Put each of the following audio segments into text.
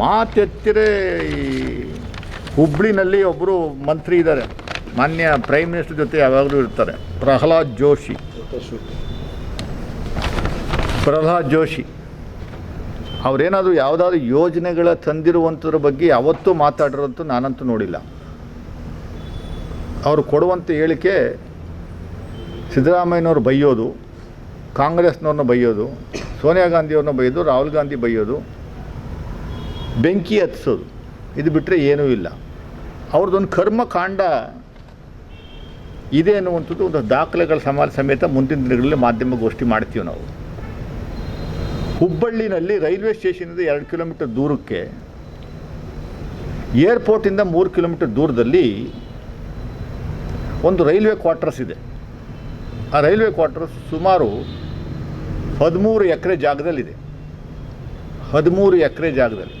ಮಾತೆತ್ತಿರೆ ಈ ಹುಬ್ಳಿನಲ್ಲಿ ಒಬ್ಬರು ಮಂತ್ರಿ ಇದ್ದಾರೆ. ಮಾನ್ಯ ಪ್ರೈಮ್ ಮಿನಿಸ್ಟರ್ ಜೊತೆ ಯಾವಾಗಲೂ ಇರ್ತಾರೆ. ಪ್ರಹ್ಲಾದ್ ಜೋಶಿ. ಪ್ರಹ್ಲಾದ್ ಜೋಶಿ. ಅವರೇನಾದರೂ ಯಾವುದಾದ್ರು ಯೋಜನೆಗಳ ತಂದಿರುವಂಥದ್ರ ಬಗ್ಗೆ ಯಾವತ್ತೂ ಮಾತಾಡಿರೋಂತೂ ನಾನಂತೂ ನೋಡಿಲ್ಲ. ಅವರು ಕೊಡುವಂಥ ಹೇಳಿಕೆ ಸಿದ್ದರಾಮಯ್ಯನವ್ರು ಬೈಯೋದು, ಕಾಂಗ್ರೆಸ್ನವ್ರನ್ನ ಬೈಯೋದು, ಸೋನಿಯಾ ಗಾಂಧಿಯವ್ರನ್ನ ಬೈಯೋದು, ರಾಹುಲ್ ಗಾಂಧಿ ಬೈಯೋದು ಬೆಂಕಿ ಹತ್ತಿಸೋದು ಇದು ಬಿಟ್ಟರೆ ಏನೂ ಇಲ್ಲ. ಅವ್ರದ್ದೊಂದು ಕರ್ಮಕಾಂಡ ಇದೆ ಅನ್ನುವಂಥದ್ದು ಒಂದು ದಾಖಲೆಗಳ ಸಮಾಜ ಸಮೇತ ಮುಂದಿನ ದಿನಗಳಲ್ಲಿ ಮಾಧ್ಯಮಗೋಷ್ಠಿ ಮಾಡ್ತೀವಿ ನಾವು. ಹುಬ್ಬಳ್ಳಿನಲ್ಲಿ ರೈಲ್ವೆ ಸ್ಟೇಷನಿಂದ ಎರಡು ಕಿಲೋಮೀಟರ್ ದೂರಕ್ಕೆ ಏರ್ಪೋರ್ಟಿಂದ ಮೂರು ಕಿಲೋಮೀಟರ್ ದೂರದಲ್ಲಿ ಒಂದು ರೈಲ್ವೆ ಕ್ವಾರ್ಟರ್ಸ್ ಇದೆ. ಆ ರೈಲ್ವೆ ಕ್ವಾರ್ಟರ್ಸ್ ಸುಮಾರು ಹದಿಮೂರು ಎಕರೆ ಜಾಗದಲ್ಲಿದೆ. ಹದಿಮೂರು ಎಕರೆ ಜಾಗದಲ್ಲಿ.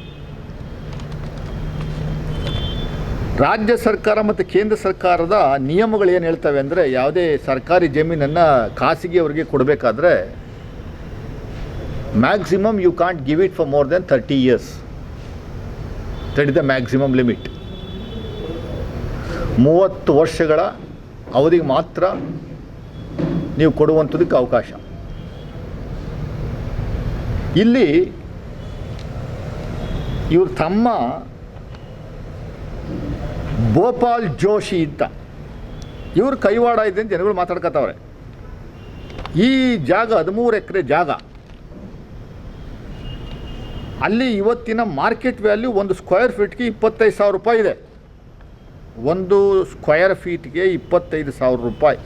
ರಾಜ್ಯ ಸರ್ಕಾರ ಮತ್ತು ಕೇಂದ್ರ ಸರ್ಕಾರದ ನಿಯಮಗಳು ಏನು ಹೇಳ್ತವೆ ಅಂದರೆ ಯಾವುದೇ ಸರ್ಕಾರಿ ಜಮೀನನ್ನು ಖಾಸಗಿಯವರಿಗೆ ಕೊಡಬೇಕಾದ್ರೆ maximum you can't give it for more than thirty years that is the maximum limit ಮೂವತ್ತು ವರ್ಷಗಳ ಅವಧಿಗೆ ಮಾತ್ರ ನೀವು ಕೊಡುವಂಥದಕ್ಕೆ ಅವಕಾಶ. ಇಲ್ಲಿ ಇವರು ತಮ್ಮ ಭೋಪಾಲ್ ಜೋಶಿ ಅಂತ ಇವರು ಕೈವಾಡ ಇದೆ ಅಂತ ಜನಗಳು ಮಾತಾಡ್ಕೊತಾವ್ರೆ ಈ ಜಾಗ ಹದಿಮೂರು ಎಕರೆ ಜಾಗ. ಅಲ್ಲಿ ಇವತ್ತಿನ ಮಾರ್ಕೆಟ್ ವ್ಯಾಲ್ಯೂ ಒಂದು ಸ್ಕ್ವೇರ್ ಫೀಟ್ಗೆ ಇಪ್ಪತ್ತೈದು ಸಾವಿರ ರೂಪಾಯಿ ಇದೆ. ಒಂದು ಸ್ಕ್ವೇರ್ ಫೀಟ್ಗೆ ಇಪ್ಪತ್ತೈದು ಸಾವಿರ ರೂಪಾಯಿ.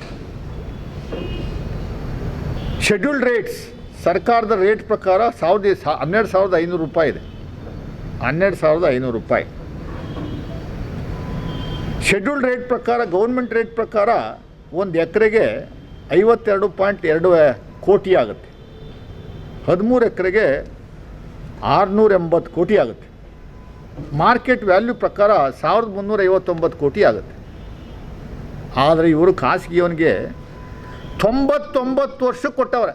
ಶೆಡ್ಯೂಲ್ಡ್ ರೇಟ್ಸ್ ಸರ್ಕಾರದ ರೇಟ್ ಪ್ರಕಾರ ಸಾವಿರದ ಹನ್ನೆರಡು ಸಾವಿರದ ಐನೂರು ರೂಪಾಯಿ ಇದೆ. ಹನ್ನೆರಡು ಸಾವಿರದ ಐನೂರು ರೂಪಾಯಿ. ಶೆಡ್ಯೂಲ್ಡ್ ರೇಟ್ ಪ್ರಕಾರ ಗೌರ್ಮೆಂಟ್ ರೇಟ್ ಪ್ರಕಾರ ಒಂದು ಎಕರೆಗೆ ಐವತ್ತೆರಡು ಪಾಯಿಂಟ್ ಎರಡು ಕೋಟಿ ಆಗುತ್ತೆ. ಹದಿಮೂರು ಎಕರೆಗೆ ಆರುನೂರ ಎಂಬತ್ತು ಕೋಟಿ ಆಗುತ್ತೆ. ಮಾರ್ಕೆಟ್ ವ್ಯಾಲ್ಯೂ ಪ್ರಕಾರ ಸಾವಿರದ ಮುನ್ನೂರ ಐವತ್ತೊಂಬತ್ತು ಕೋಟಿ ಆಗುತ್ತೆ. ಆದರೆ ಇವರು ಖಾಸಗಿಯವನಿಗೆ ತೊಂಬತ್ತೊಂಬತ್ತು ವರ್ಷಕ್ಕೆ ಕೊಟ್ಟವ್ರೆ.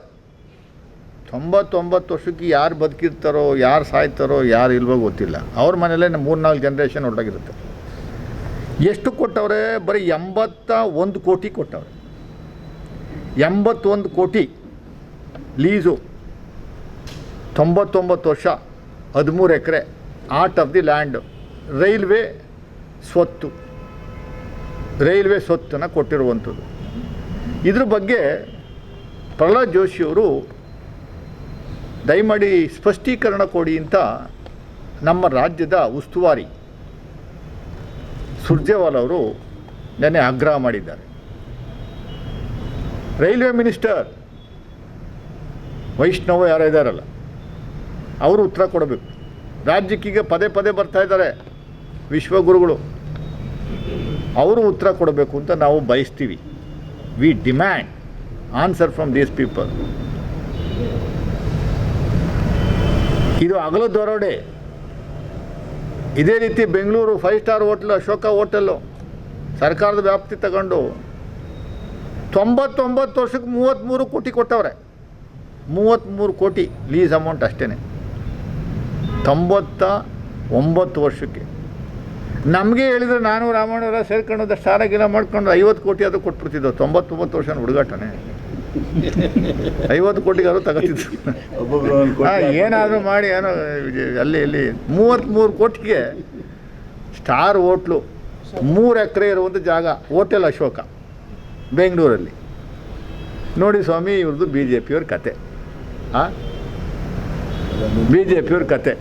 ತೊಂಬತ್ತೊಂಬತ್ತು ವರ್ಷಕ್ಕೆ ಯಾರು ಬದುಕಿರ್ತಾರೋ, ಯಾರು ಸಾಯ್ತಾರೋ, ಯಾರು ಇಲ್ವೋ ಗೊತ್ತಿಲ್ಲ. ಅವ್ರ ಮನೇಲೇ ಮೂರು ನಾಲ್ಕು ಜನ್ರೇಷನ್ ಹೊರಟಾಗಿರುತ್ತೆ ಎಷ್ಟು ಕೊಟ್ಟವ್ರೆ? ಬರೀ ಎಂಬತ್ತ ಒಂದು ಕೋಟಿ ಕೊಟ್ಟವ್ರೆ. ಎಂಬತ್ತೊಂದು ಕೋಟಿ ಲೀಸು. ತೊಂಬತ್ತೊಂಬತ್ತು ವರ್ಷ, ಹದಿಮೂರು acre art of the land railway ಸ್ವತ್ತು. ರೈಲ್ವೆ ಸ್ವತ್ತನ್ನು ಕೊಟ್ಟಿರುವಂಥದ್ದು. ಇದ್ರ ಬಗ್ಗೆ ಪ್ರಹ್ಲಾದ್ ಜೋಶಿಯವರು ದಯಮಾಡಿ ಸ್ಪಷ್ಟೀಕರಣ ಕೊಡಿ ಅಂತ ನಮ್ಮ ರಾಜ್ಯದ ಉಸ್ತುವಾರಿ ಸುರ್ಜೇವಾಲ್ ಅವರು ನೆನ್ನೆ ಆಗ್ರಹ ಮಾಡಿದ್ದಾರೆ. ರೈಲ್ವೆ ಮಿನಿಸ್ಟರ್ ವೈಷ್ಣವ ಯಾರೋ ಇದ್ದಾರಲ್ಲ ಅವರು ಉತ್ತರ ಕೊಡಬೇಕು. ರಾಜ್ಯಕ್ಕೀಗ ಪದೇ ಪದೇ ಬರ್ತಾ ಇದ್ದಾರೆ ವಿಶ್ವಗುರುಗಳು. ಅವರು ಉತ್ತರ ಕೊಡಬೇಕು ಅಂತ ನಾವು ಬಯಸ್ತೀವಿ. We demand answer from these people ಇದು ಅಗಲ ದರೋಡೆ ಇದೇ ರೀತಿ Bengaluru five star hotel, Ashoka hotel ಸರ್ಕಾರದ ವ್ಯಾಪ್ತಿ ತಗೊಂಡು ತೊಂಬತ್ತೊಂಬತ್ತು ವರ್ಷಕ್ಕೆ ಮೂವತ್ತ್ಮೂರು ಕೋಟಿ ಕೊಟ್ಟವ್ರೆ. ಮೂವತ್ತ್ಮೂರು ಕೋಟಿ ಲೀಸ್ ಅಮೌಂಟ್ ಅಷ್ಟೇ ತೊಂಬತ್ತ ಒಂಬತ್ತು ವರ್ಷಕ್ಕೆ. ನಮಗೆ ಹೇಳಿದ್ರೆ ನಾನು ರಾಮಣ್ಣವರ ಸೇರ್ಕೊಂಡು ಸ್ಟಾರ ಗಿಲ ಮಾಡ್ಕೊಂಡು ಐವತ್ತು ಕೋಟಿ ಅದು ಕೊಟ್ಬಿಡ್ತಿದ್ದೋ, ತೊಂಬತ್ತೊಂಬತ್ತು ವರ್ಷ ಹುಡುಗಾಟನೆ. ಐವತ್ತು ಕೋಟಿಗಾದ್ರು ತಗೋತಿದ್ರು. ಏನಾದರೂ ಮಾಡಿ ಏನೋ ಅಲ್ಲಿ ಇಲ್ಲಿ ಮೂವತ್ತ್ಮೂರು ಕೋಟಿಗೆ ಸ್ಟಾರ್ ಹೋಟ್ಲು ಮೂರು ಎಕರೆ ಇರುವಂಥ ಜಾಗ ಹೋಟೆಲ್ ಅಶೋಕ ಬೆಂಗಳೂರಲ್ಲಿ. ನೋಡಿ ಸ್ವಾಮಿ ಇವ್ರದ್ದು ಬಿ ಜೆ ಪಿಯವ್ರ ಕತೆ. ಹಾಂ ಬಿ ಜೆ ಪಿಯವ್ರ ಕತೆ.